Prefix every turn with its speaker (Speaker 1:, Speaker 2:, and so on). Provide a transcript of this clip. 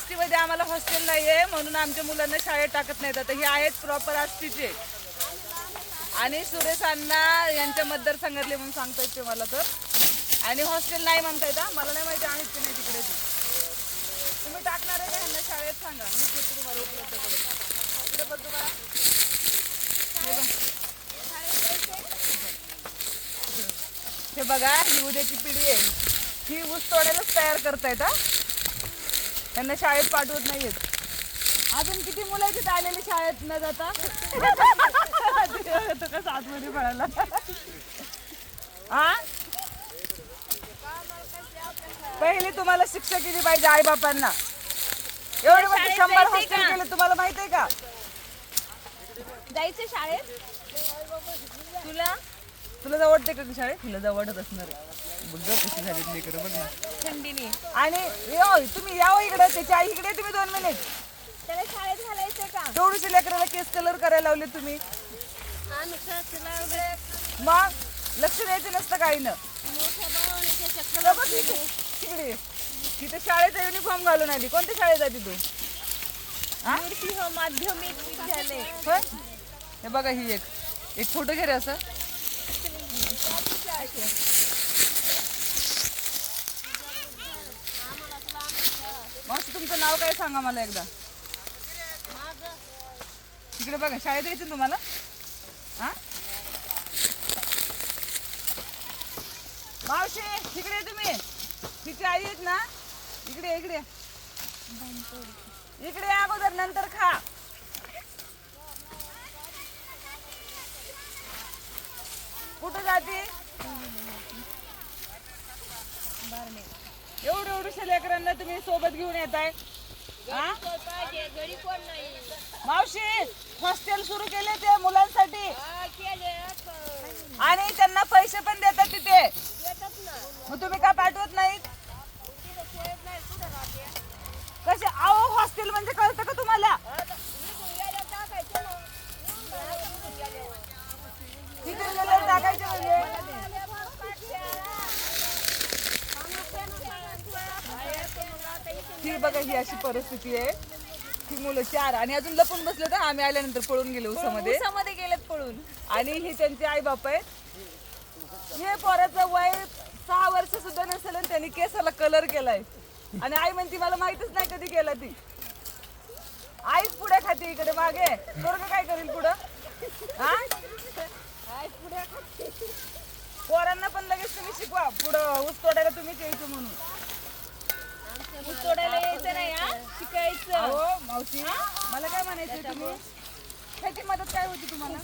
Speaker 1: आष्टीमध्ये आम्हाला हॉस्टेल नाही आहे म्हणून आमच्या मुलांना शाळेत टाकत नाहीत. आता हे आहेत प्रॉपर आष्टीचे. आणि सुरेश अण्णा यांच्या मतदारसंघातले म्हणून सांगता येते मला तर. आणि हॉस्टेल नाही म्हणता येतं मला नाही माहिती आहेत की नाही तिकडे तुम्ही टाकणार आहे का यांना शाळेत सांगा? मी ते तुम्हाला उपलब्ध करून. बघ तुम्हाला हे हे बघा ही उद्याची पिढी आहे. ही ऊस तोडायलाच तयार करतायत हा? त्यांना शाळेत पाठवत नाहीयेत. अजून किती मुलं आहेत तिथे आलेले शाळेत न जाता? तो कसा आतमध्ये पळाला. हा पहिले तुम्हाला शिक्षा केली पाहिजे आई बापांना एवढे मोठे शंभर हॉस्टेल? केले तुम्हाला माहीत आहे का?
Speaker 2: जायचं शाळेत? तुला?
Speaker 1: तुला जाऊ वाटते का शाळेत? तुला वाटत असणार आहे. बघ गं कशी झाली लेकरं बघ ना
Speaker 2: थंडीने.
Speaker 1: आणि यो तुम्ही यावं इकडे त्याच्या आई इकडे तुम्ही दोन मिनिट.
Speaker 2: त्याला शाळेत घालायचं का?
Speaker 1: तेवढीशी लेकराला केस कलर करायला लावले तुम्ही. मग लक्ष द्यायचं नसतं काही न बघ इथे, तिकडे तिथे शाळेचा युनिफॉर्म घालून आली. कोणत्या शाळेत जाते तू हा?
Speaker 2: नृसिंह माध्यमिक विद्यालय.
Speaker 1: होय? हे बघा ही एक. एक फोटो घे रे असं. मावशी तुमचं नाव काय सांगा मला एकदा? तिकडे बघा शाळेत यायचं ना तुम्हाला? हा? मावशी तिकडे ये तुम्ही. तिची आई आहेत ना? इकडे इकडे इकडे अगोदर नंतर खा. कुठं जाते? एवढं एवढ्या लेकरांना तुम्ही सोबत घेऊन येत आहे मावशी हॉस्टेल सुरू केले ते मुलांसाठी. आणि त्यांना पैसे पण देतात तिथे मग तुम्ही का पाठवत नाहीत कसे अहो हॉस्टेल म्हणजे कळतं का तुम्हाला तिथे गेल्यावर टाकायचे म्हणजे ही बघा ही अशी परिस्थिती आहे. ही मुलं चार आणि अजून लपून बसले तर आम्ही आल्यानंतर पळून गेले उसामध्ये.
Speaker 2: उसामध्ये गेलेत पळून.
Speaker 1: आणि हे त्यांचे आई बाप आहेत. हे पोराचं वय सहा वर्ष सुद्धा नसेल आणि त्यांनी केसाला कलर केलाय. आणि आई म्हणती मला माहितच नाही कधी केला ती. आईच पुढे खाते इकडे मागे. पोरग काय करेल पुढं? हा? पोरांना पण लगेच तुम्ही शिकवा. पुढं ऊस तोडायला तुम्हीच यायचं म्हणून.
Speaker 2: ऊस तोडायला यायचं नाही हा? शिकायचं.
Speaker 1: मावशी मला काय म्हणायचं तुम्ही? ह्याची मदत काय होती तुम्हाला?